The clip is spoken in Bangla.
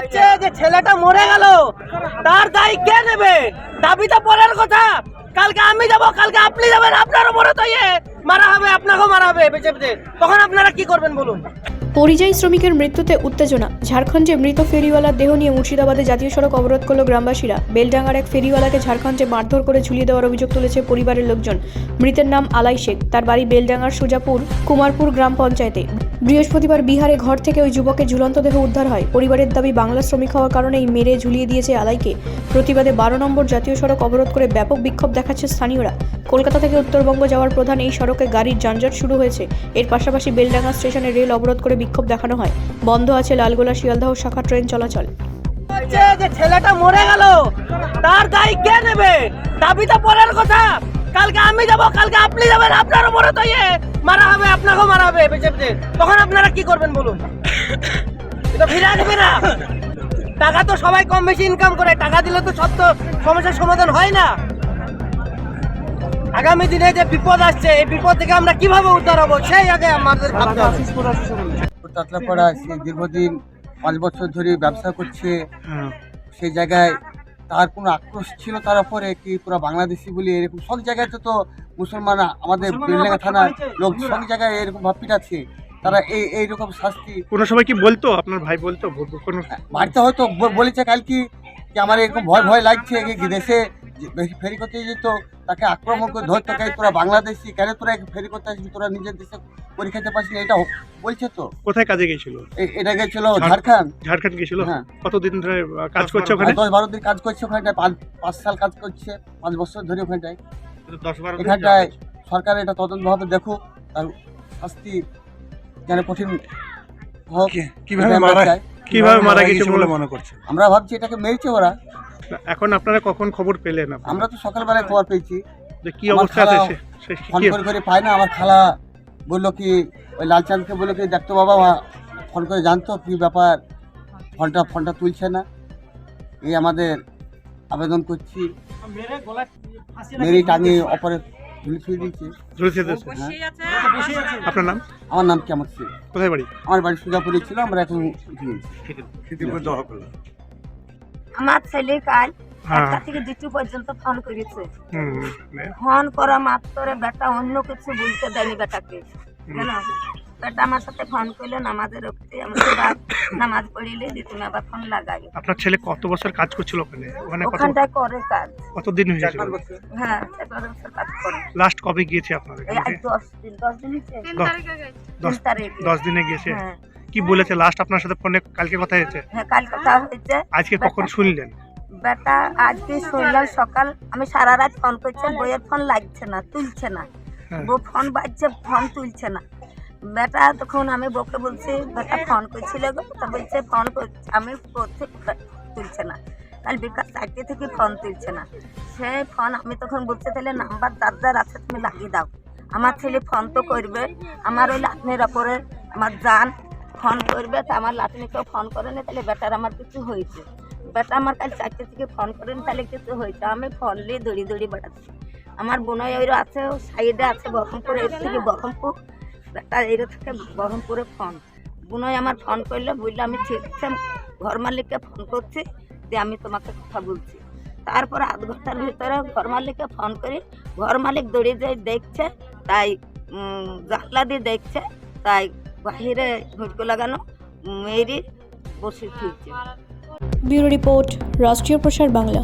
হচ্ছে যে ছেলেটা মরে গেল, তার দায় কে নেবে? দাবি তো পরের কথা। কালকে আমি যাব, কালকে আপনি যাবেন, আপনারও মরে তো ইয়ে। মারা হবে, আপনাকেও মারা হবে বেঁচে বেঁচে তখন আপনারা কি করবেন বলুন? পরিযায়ী শ্রমিকের মৃত্যুতে উত্তেজনা। ঝাড়খণ্ডে মৃত ফেরিওয়ালার দেহ নিয়ে মুর্শিদাবাদে জাতীয় সড়ক অবরোধ করল গ্রামবাসীরা। বেলডাঙ্গার এক ফেরিওয়ালাকে ঝাড়খণ্ডে মারধর করে ঝুলিয়ে দেওয়ার অভিযোগ তুলেছে পরিবারের লোকজন। মৃতের নাম আলাই শেখ। তার বাড়ি বেলডাঙ্গার সুজাপুর কুমারপুর গ্রাম পঞ্চায়েতে। বৃহস্পতিবার বিহারে ঘর থেকে ওই যুবকের ঝুলন্ত দেহ উদ্ধার হয়। পরিবারের দাবি বাংলা শ্রমিক হওয়ার কারণেই মেরে ঝুলিয়ে দিয়েছে আলাইকে প্রতিবাদে বারো নম্বর জাতীয় সড়ক অবরোধ করে ব্যাপক বিক্ষোভ দেখাচ্ছে স্থানীয়রা। কলকাতা থেকে উত্তরবঙ্গ যাওয়ার প্রধান এই সড়কে গাড়ির যানজট শুরু হয়েছে। এর পাশাপাশি বেলডাঙ্গা স্টেশনে রেল অবরোধ করে বিক্ষোভ দেখানো হয়। বন্ধ আছে লালগোলা, শিয়ালদহ শাখা ট্রেন চলাচল। যে ছেলেটা মরে গেল। তার দায় কে নেবে? দাবি তো পরের কথা। কালকে আমি যাব, কালকে আপনি যাবেন আপনারও মরে তো ইয়ে। মারা হবে আপনাকেও মারা হবে বেঁচে বেঁচে তখন আপনারা কি করবেন বলুন? এটা ফিরে আসবে না। টাকা তো সবাই কম বেশি ইনকাম করে টাকা দিলে তো সব তো সমস্যার সমাধান হয় না। আগামী দিনে যে বিপদ আসছে এই বিপদ থেকে আমরা কীভাবে উদ্ধার হব সেই আগে আমাদের তাতলাপাড়া সে দীর্ঘদিন পাঁচ বছর ধরে ব্যবসা করছে। সেই জায়গায় তার কোনো আক্রোশ ছিল তার উপরে কি পুরো বাংলাদেশি বলি এরকম? সব জায়গায় তো তো মুসলমান আমাদের বেলডাঙ্গা থানার লোক সব জায়গায় এরকম ভাব পিটাচ্ছে তারা এই এইরকম শাস্তি কোনো সময় কি বলতো? আপনার ভাই বলতো? কোনো বাড়িতে হয়তো বলেছে কাল কি যে আমার এরকম ভয় ভয় লাগছে দেশে ফেরি করতে যেত তাকে আক্রমণ করে ধরতে কে তোরা বাংলাদেশি কেন তোরা ফেরি করতে আসবি? তোরা নিজের দেশে পরীক্ষা দিতে পারছিস না, এটা বলছে তো। কোথায় কাজে গেছিল? এটা গেছিল ঝাড়- ঝাড়খণ্ড। ঝাড়খণ্ড গেছিল? হ্যাঁ। কতদিন ধরে কাজ করছে ওখানে? দশ বারো দিন কাজ করছে ওখানটায় পাঁচ পাঁচ সাল কাজ করছে পাঁচ বছর ধরে ওখানটায়। এখানটায় সরকার এটা তদন্তভাবে দেখুক তার শাস্তি যেন কঠিন হোক কীভাবে মারা। কীভাবে মারা গেছে বলে মনে করছে আমরা ভাবছি এটাকে মেরেছে ওরা। এখন আপনারা কখন খবর পেলেন আমরা তো সকালবেলায় খবর পেয়েছি। যে কি অবস্থা আছে খালা- সে- সে- ফোন করে করে পায় না আমার খালা বলল কি ওই লালচাঁদকে বলল কি দেখতো বাবা মা- ফোন করে জানতো কি ব্যাপার। ফোনটা ফোনটা তুলছে না। এই আমাদের আবেদন করছি। মেরি টাঙিয়ে অপরে ঝুলিয়ে দিয়েছে। ঝুলছে দেশে। আপনার নাম? আমার নাম কেমন ছিল? কোথায় বাড়ি? আমার বাড়ি সুজাপুরে ছিল আমরা এখন উঠিয়েছি ক্ষতিপূরণ দেওয়া করল আমার ছেলে কাল হ্যাঁ। একটা থেকে দুটো পর্যন্ত ফোন করেছে। ফোন করা মাত্র বেটা অন্য কিছু বলতে দেয়নি বেটাকে। বেটা আমার সাথে ফোন করলে নামাজের রক্তে আমাকে নামাজ পড়িলে দিয়ে তুমি আবার ফোন লাগাই। আপনার ছেলে কত বছর কাজ করছিল ওখানে? ওখানে ওখানটায় করে কাজ। কতদিন হয়েছিল? হ্যাঁ চার বছর কাজ করে। লাস্ট কবে গিয়েছে আপনার এই এখান? দশ দিন দশ দিন হয়েছে দশ তিন তারিখে। দশ দিনে গিয়েছে? হ্যাঁ। কি বলেছে? লাস্ট আপনার সাথে ফোনে কালকে কথা হয়েছে? হ্যাঁ কাল কথা হয়েছে। আজকে কখন শুনলেন? বেটা আজকে শুনলাম সকাল আমি সারা রাত ফোন করছি বইয়ের ফোন লাগছে না তুলছে না। হ্যাঁ। বউ ফোন বাজছে ফোন তুলছে না। বেটা, তখন আমি বউকে বলছি, বেটা, ফোন করছিল গো? তা বলছে, ফোন আমি তুলছে না। কাল বিকাল চারটে থেকে ফোন তুলছে না। সেই ফোন, আমি তখন বলছি, তাহলে নাম্বার যার যার আছে, তুমি লাগিয়ে দাও। আমার ছেলে ফোন তো করবে, আমার ওই লাটনির ওপরে আমার জান ফোন করবে, তা আমার লাটনিকেও ফোন করে না, তাহলে বেটার আমার কিছু হয়েছে। বেটা আমার কাল চারটে থেকে ফোন করেন তাহলে কিছু হয়েছে। আমি ফোন নিয়ে দৌড়ি দৌড়ি বেড়াচ্ছি। আমার বোনই ওইরও আছে সাইডে আছে, বহরমপুর, এর থেকে বহরমপুর। বেটা এর থেকে বহরমপুরে ফোন। বোনই আমার ফোন করল, বলল, আমি ঘর মালিককে ফোন করছি, যে আমি তোমাকে কথা বলছি। তারপর আধ ঘণ্টার ভিতরে ঘর মালিককে ফোন করি, ঘর মালিক দৌড়ে যাই দেখছে, তাই জানলা দিয়ে দেখছে, তাই বাহিরে হুঁটকো লাগানো মেয়েরই বসে ফিরছে। ব্যুরো রিপোর্ট, রাষ্ট্রীয় প্রসার বাংলা।